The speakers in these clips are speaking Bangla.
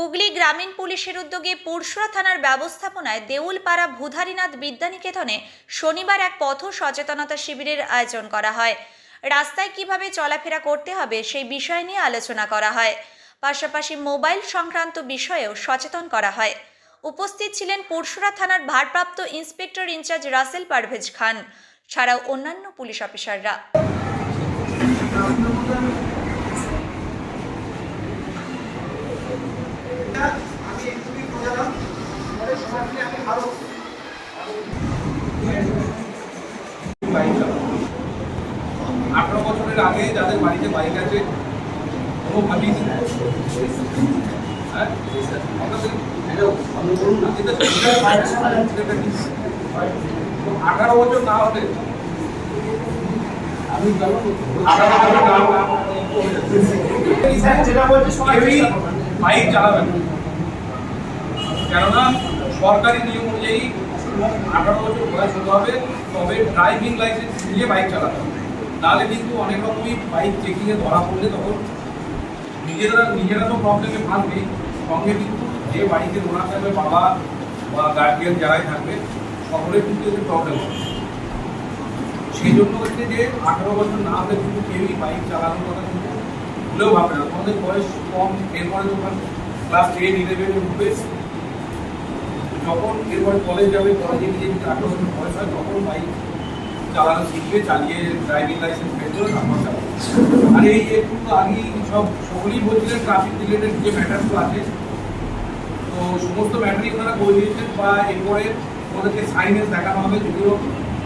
হুগলি গ্রামীণ পুলিশের উদ্যোগে পুরসুরা থানার ব্যবস্থাপনায় দেউলপাড়া ভূধারীনাথ বিদ্যানিকেতনে শনিবার এক পথ সচেতনতা শিবিরের আয়োজন করা হয়। রাস্তায় কীভাবে চলাফেরা করতে হবে সেই বিষয় নিয়ে আলোচনা করা হয়। পাশাপাশি মোবাইল সংক্রান্ত বিষয়েও সচেতন করা হয়। উপস্থিত ছিলেন পুরসুরা থানার ভারপ্রাপ্ত inspector in charge Rasel Parvez Khan. ছাড়াও অন্যান্য পুলিশ অফিসাররা আমি একটুখানি বোঝালাম পরে সময় পেলে আমি আরও বাইক চালানো আঠারো বছরের আগে যাদের বাড়িতে বাইক আছে কোনোভাবেই কিন্তু হ্যাঁ আপনাদের এটা তো এটা কি? তো আঠারো বছর না হলে আঠারো বছর না হলে স্যার যেটা বলছে সবাই কেউই চেষ্টা করবেন। বাইক চালাবেন না। কেননা সরকারি নিয়ম অনুযায়ী আঠারো বছর বয়স হতে হবে তবে ড্রাইভিং লাইসেন্স নিয়ে বাইক চালাতে হবে নাহলে কিন্তু অনেক রকমই বাইক চেকিংয়ে ধরা পড়লে তখন নিজেরা নিজেরা তো প্রবলেমে ফাঁসবে সঙ্গে কিন্তু যে বাড়িতে ওনার থাকবে, বাবা বা গার্জিয়ান যারাই থাকবে, সকলের কিন্তু এতে প্রবলেম হবে। সেই জন্য হচ্ছে যে আঠারো বছর না হলে কিন্তু কেউই বাইক চালানোর কথা কিন্তু ভুলেও ভাবে না। তোমাদের বয়স কম, এরপরে তোমার ক্লাস টেন ইলেভেনে উঠবে যখন এরপরে কলেজ যাবে কলেজে গিয়ে যদি আঠারো বছর বয়স হয়, তখন বাইক চালানো শিখবে, চালিয়ে ড্রাইভিং লাইসেন্স করে তারপর চালাবে। আর এই একটু আগেই সব সকলেই বলছিলেন ট্রাফিক রিলেটেড যে ম্যাটারগুলো আছে, তো সমস্ত ম্যাটারই ওনারা করে দিয়েছেন বা এরপরে ওদেরকে সাইনেজ দেখানো হবে, যদিও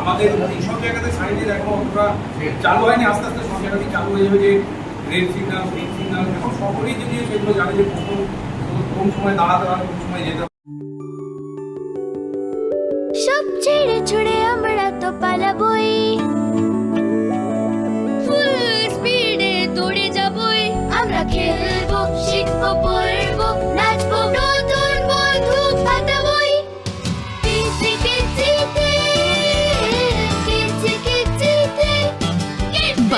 আমাদের এইসব জায়গাতে সাইনেজ এখনও অতটা চালু হয়নি, আস্তে আস্তে সব জায়গাতেই চালু হয়ে যাবে যে রেড সিগন্যাল গ্রিন সিগন্যাল এখন সকলেই যদিও সেগুলো জানে যে কখন কোন সময় দাঁড়াতে হবে কোন সময় যেতে সব ছেড়ে ছুড়ে